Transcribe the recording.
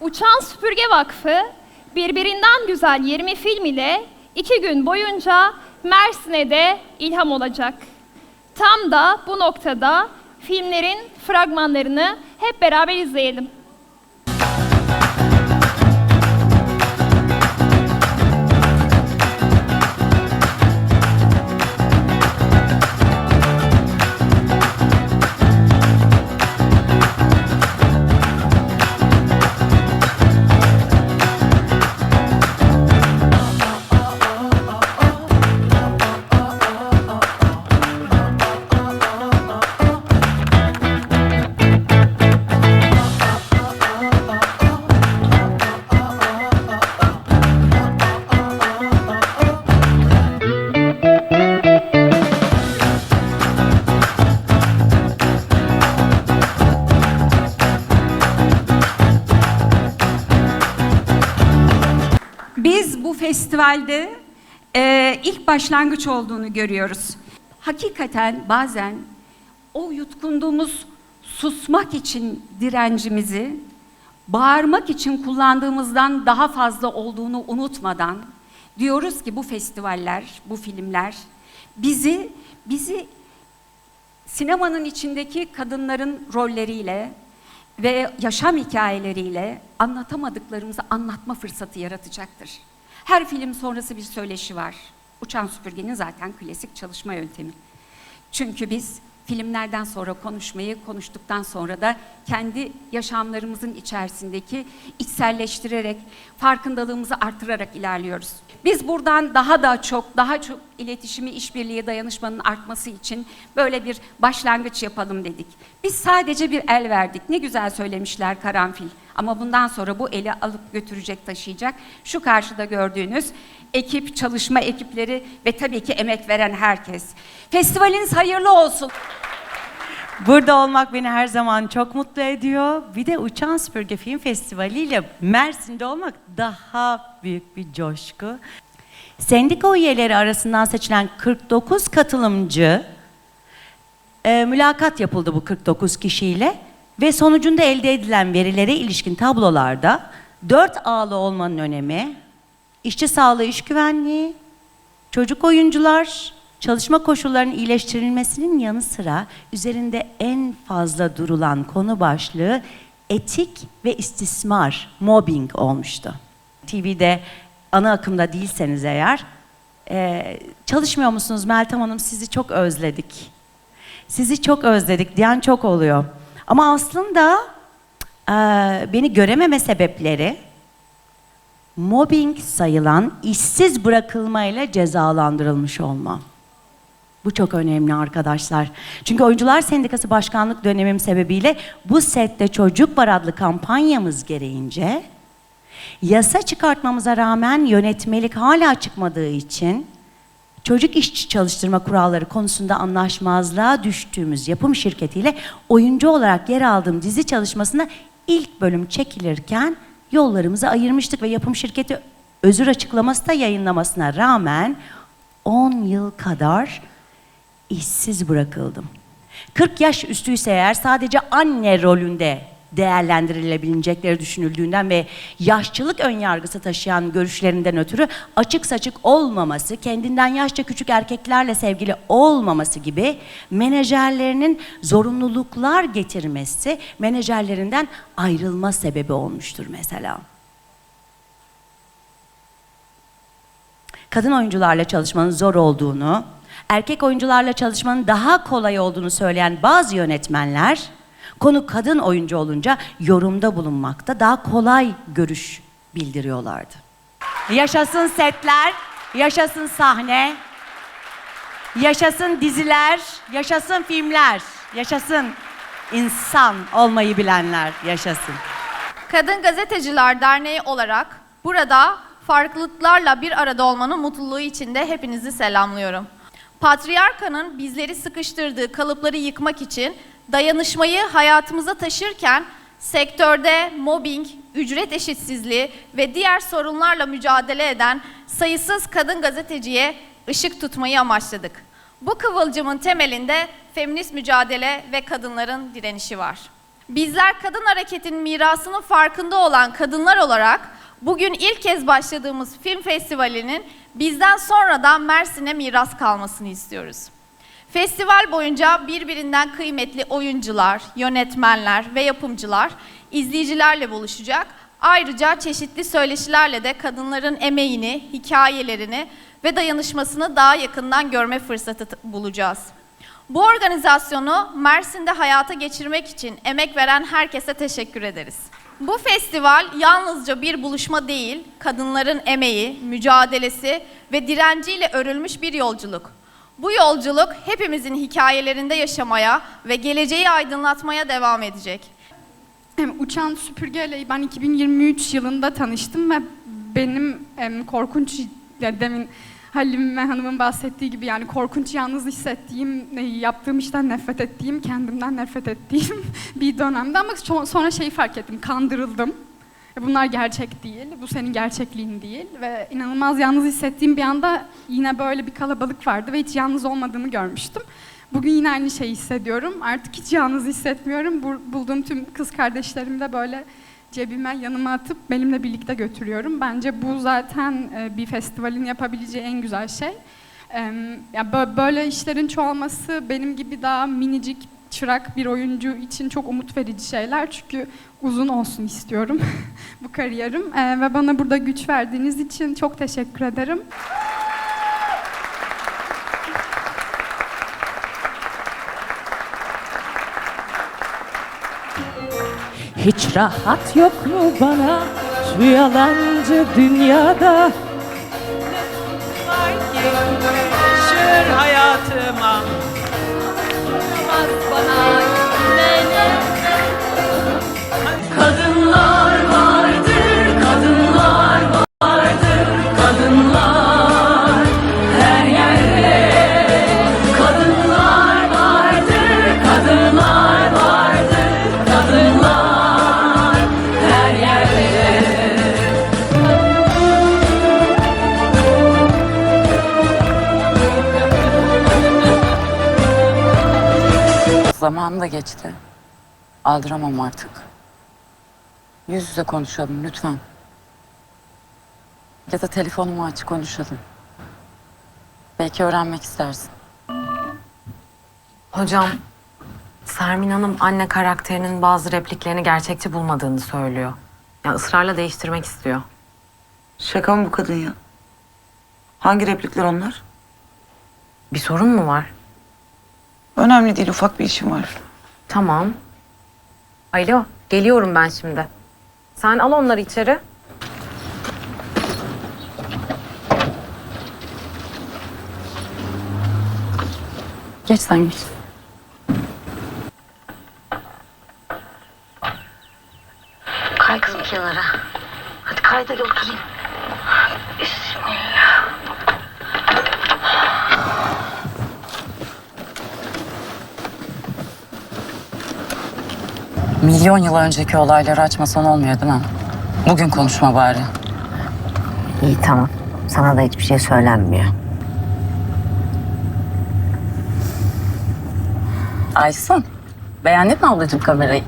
Uçan Süpürge Vakfı birbirinden güzel 20 film ile iki gün boyunca Mersin'e de ilham olacak. Tam da bu noktada filmlerin fragmanlarını hep beraber izleyelim. Festivalde e, ilk başlangıç olduğunu görüyoruz. Hakikaten bazen o yutkunduğumuz susmak için direncimizi bağırmak için kullandığımızdan daha fazla olduğunu unutmadan diyoruz ki bu festivaller, bu filmler bizi bizi sinemanın içindeki kadınların rolleriyle ve yaşam hikayeleriyle anlatamadıklarımızı anlatma fırsatı yaratacaktır. Her film sonrası bir söyleşi var. Uçan süpürgenin zaten klasik çalışma yöntemi. Çünkü biz filmlerden sonra konuşmayı, konuştuktan sonra da kendi yaşamlarımızın içerisindeki içselleştirerek, farkındalığımızı artırarak ilerliyoruz. Biz buradan daha da çok, daha çok iletişimi, işbirliği, dayanışmanın artması için böyle bir başlangıç yapalım dedik. Biz sadece bir el verdik. Ne güzel söylemişler karanfil. Ama bundan sonra bu eli alıp götürecek, taşıyacak. Şu karşıda gördüğünüz ekip, çalışma ekipleri ve tabii ki emek veren herkes. Festivaliniz hayırlı olsun. Burada olmak beni her zaman çok mutlu ediyor. Bir de Uçan Süpürge Film Festivali ile Mersin'de olmak daha büyük bir coşku. Sendika üyeleri arasından seçilen 49 katılımcı e, mülakat yapıldı bu 49 kişiyle ve sonucunda elde edilen verilere ilişkin tablolarda dört ağlı olmanın önemi, işçi sağlığı, iş güvenliği, çocuk oyuncular, çalışma koşullarının iyileştirilmesinin yanı sıra üzerinde en fazla durulan konu başlığı etik ve istismar, mobbing olmuştu. TV'de ana akımda değilseniz eğer, e, çalışmıyor musunuz Meltem Hanım sizi çok özledik. Sizi çok özledik diyen çok oluyor. Ama aslında e, beni görememe sebepleri mobbing sayılan işsiz bırakılmayla cezalandırılmış olma. Bu çok önemli arkadaşlar. Çünkü Oyuncular Sendikası Başkanlık dönemim sebebiyle bu sette Çocuk Var adlı kampanyamız gereğince yasa çıkartmamıza rağmen yönetmelik hala çıkmadığı için çocuk işçi çalıştırma kuralları konusunda anlaşmazlığa düştüğümüz yapım şirketiyle oyuncu olarak yer aldığım dizi çalışmasında ilk bölüm çekilirken yollarımızı ayırmıştık ve yapım şirketi özür açıklaması da yayınlamasına rağmen 10 yıl kadar işsiz bırakıldım. 40 yaş üstüyse eğer sadece anne rolünde değerlendirilebilecekleri düşünüldüğünden ve yaşçılık önyargısı taşıyan görüşlerinden ötürü açık saçık olmaması, kendinden yaşça küçük erkeklerle sevgili olmaması gibi menajerlerinin zorunluluklar getirmesi menajerlerinden ayrılma sebebi olmuştur mesela. kadın oyuncularla çalışmanın zor olduğunu, erkek oyuncularla çalışmanın daha kolay olduğunu söyleyen bazı yönetmenler, konu kadın oyuncu olunca yorumda bulunmakta daha kolay görüş bildiriyorlardı. Yaşasın setler, yaşasın sahne, yaşasın diziler, yaşasın filmler, yaşasın insan olmayı bilenler, yaşasın. Kadın Gazeteciler Derneği olarak burada farklılıklarla bir arada olmanın mutluluğu içinde hepinizi selamlıyorum. Patriarkanın bizleri sıkıştırdığı kalıpları yıkmak için dayanışmayı hayatımıza taşırken sektörde mobbing, ücret eşitsizliği ve diğer sorunlarla mücadele eden sayısız kadın gazeteciye ışık tutmayı amaçladık. Bu kıvılcımın temelinde feminist mücadele ve kadınların direnişi var. Bizler kadın hareketinin mirasının farkında olan kadınlar olarak bugün ilk kez başladığımız film festivalinin bizden sonra da Mersin'e miras kalmasını istiyoruz. Festival boyunca birbirinden kıymetli oyuncular, yönetmenler ve yapımcılar izleyicilerle buluşacak. Ayrıca çeşitli söyleşilerle de kadınların emeğini, hikayelerini ve dayanışmasını daha yakından görme fırsatı bulacağız. Bu organizasyonu Mersin'de hayata geçirmek için emek veren herkese teşekkür ederiz. Bu festival yalnızca bir buluşma değil, kadınların emeği, mücadelesi ve direnciyle örülmüş bir yolculuk. Bu yolculuk hepimizin hikayelerinde yaşamaya ve geleceği aydınlatmaya devam edecek. Uçan süpürgeyle ben 2023 yılında tanıştım ve benim korkunç demin Halim Hanım'ın bahsettiği gibi yani korkunç yalnız hissettiğim, yaptığım işten nefret ettiğim, kendimden nefret ettiğim bir dönemde ama so- sonra şeyi fark ettim, kandırıldım. Ve Bunlar gerçek değil, bu senin gerçekliğin değil ve inanılmaz yalnız hissettiğim bir anda yine böyle bir kalabalık vardı ve hiç yalnız olmadığımı görmüştüm. Bugün yine aynı şeyi hissediyorum. Artık hiç yalnız hissetmiyorum. Bu- bulduğum tüm kız kardeşlerimi de böyle cebime yanıma atıp benimle birlikte götürüyorum. Bence bu zaten e, bir festivalin yapabileceği en güzel şey. Ya bö- böyle işlerin çoğalması benim gibi daha minicik çırak bir oyuncu için çok umut verici şeyler. Çünkü uzun olsun istiyorum bu kariyerim. E, ve bana burada güç verdiğiniz için çok teşekkür ederim. Hiç rahat yok mu bana şu yalancı dünyada Şır hayatıma. Kadınlar Zaman da geçti. Aldıramam artık. Yüz yüze konuşalım lütfen. Ya da telefonumu aç konuşalım. Belki öğrenmek istersin. Hocam, Sermin Hanım anne karakterinin bazı repliklerini gerçekçi bulmadığını söylüyor. Ya ısrarla değiştirmek istiyor. Şaka mı bu kadın ya? Hangi replikler onlar? Bir sorun mu var? Önemli değil, ufak bir işim var. Tamam. Alo, geliyorum ben şimdi. Sen al onları içeri. Geç sen geç. Kay kızım kenara. Hadi kay da oturayım. Bismillah. Milyon yıl önceki olayları açmasan olmuyor değil mi? Bugün konuşma bari. İyi tamam. Sana da hiçbir şey söylenmiyor. Aysun, beğendin mi ablacığım kamerayı?